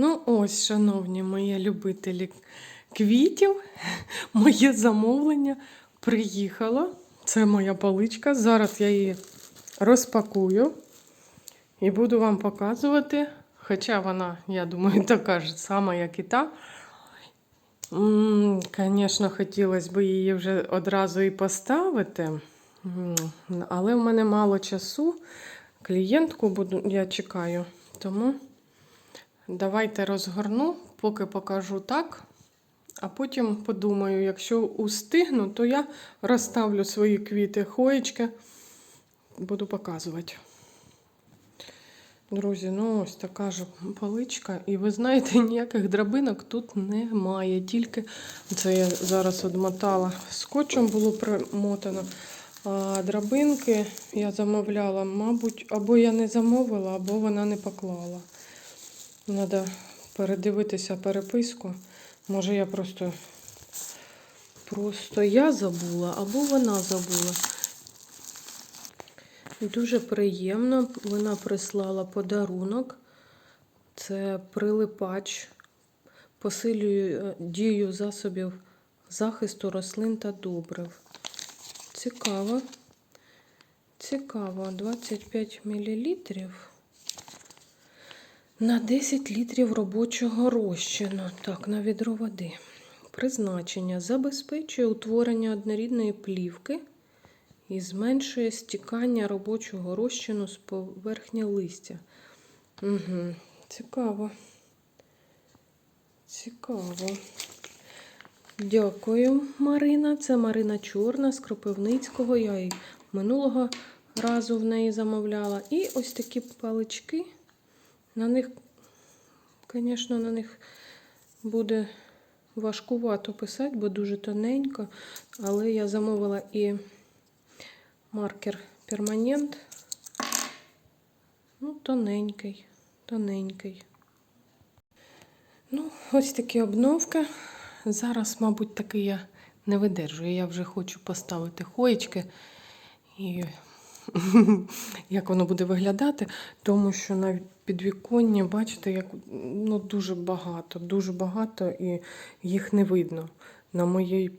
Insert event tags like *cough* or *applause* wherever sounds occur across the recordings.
Ну, ось, шановні мої любителі квітів, *laughs* моє замовлення приїхало. Це моя паличка. Зараз я її розпакую і буду вам показувати. Хоча вона, я думаю, *laughs* така ж сама, як і та. Звісно, хотілося б її вже одразу і поставити. Але в мене мало часу. Клієнтку буду, я чекаю. Тому давайте розгорну, поки покажу так. А потім подумаю, якщо устигну, то я розставлю свої квіти, хоєчки, буду показувати. Друзі, ну ось така ж паличка. І ви знаєте, *laughs* ніяких драбинок тут немає. Тільки це я зараз одмотала скотчем було примотано. А драбинки я замовляла, мабуть, або я не замовила, або вона не поклала. Треба передивитися переписку. Може, я просто, просто я забула, або вона забула. Дуже приємно. Вона прислала подарунок. Це прилипач, посилює е, дію засобів захисту рослин та добрив. Цікаво. Цікаво. 25 мл на 10 літрів робочого розчину. Так, на відро води. Призначення забезпечує утворення однорідної плівки і зменшує стікання робочого розчину з поверхні листя. Угу. Цікаво. Цікаво. Дякую, Марина. Це Марина Чорна з Кропивницького. Я і минулого разу в неї замовляла. І ось такі палички. На них, звісно, на них буде важкувато писати, бо дуже тоненько. Але я замовила і маркер перманент. Ну, тоненький, тоненький. Ну, ось такі обновки. Зараз, мабуть, таки я не видержую. Я вже хочу поставити хоєчки і *laughs* як воно буде виглядати, тому що на підвіконні, бачите, як ну, дуже багато, дуже багато і їх не видно. На моїй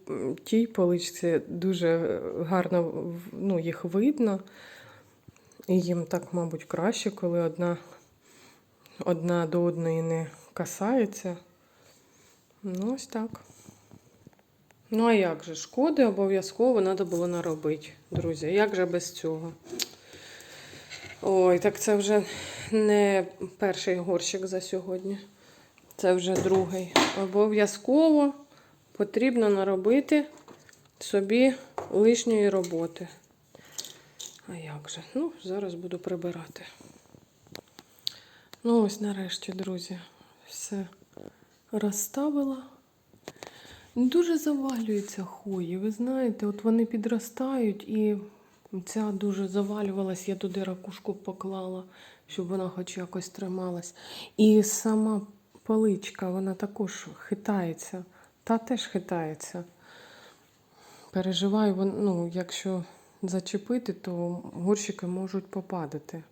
тій поличці дуже гарно ну, їх видно. І їм так, мабуть, краще, коли одна, одна до одної не касається. Ну, ось так. Ну, а як же? Шкоди обов'язково треба було наробити, друзі. Як же без цього? Ой, так це вже не перший горщик за сьогодні. Це вже другий. Обов'язково потрібно наробити собі лишньої роботи. А як же? Ну, зараз буду прибирати. Ну, ось нарешті, друзі, все розставила. Дуже завалюються хої. Ви знаєте, от вони підростають і ця дуже завалювалась, я туди ракушку поклала, щоб вона хоч якось трималась. І сама паличка, вона також хитається. Та теж хитається. Переживаю, ну, якщо зачепити, то горщики можуть попадати.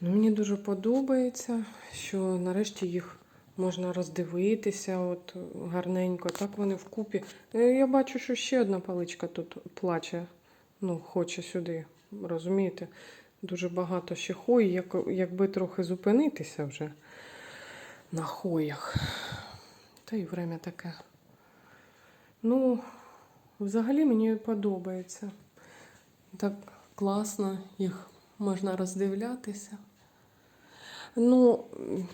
Ну, мені дуже подобається, що нарешті їх можна роздивитися от гарненько. Так вони вкупі. Е, Я бачу, що ще одна паличка тут плаче, ну, хоче сюди. Розумієте? Дуже багато ще хої, як, якби трохи зупинитися вже на хоях. Та й время таке. Ну, взагалі мені подобається. Так класно їх можна роздивлятися. Ну,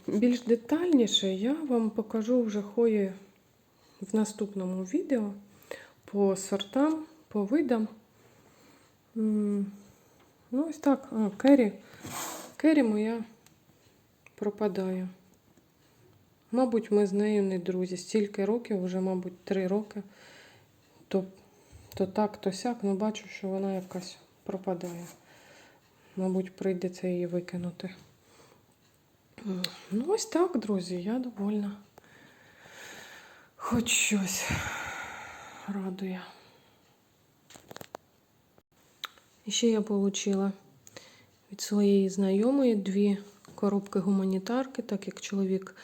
більш детальніше я вам покажу вже хої в наступному відео по сортам, по видам. Ну, ось так. А, Кері. Кері моя пропадає. Мабуть, ми з нею не друзі. Стільки років, вже, мабуть, три роки. То, то так, то сяк, ну бачу, що вона якась пропадає. Мабуть, прийдеться її викинути. Ну, ось так, друзі, я довольна. Хоч щось радує. І ще я отримала від своєї знайомої дві коробки гуманітарки, так як чоловік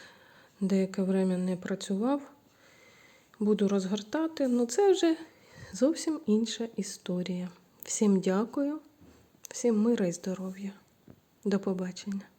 деяке время не працював. Буду розгортати, ну це вже зовсім інша історія. Всім дякую, всім мира і здоров'я. До побачення.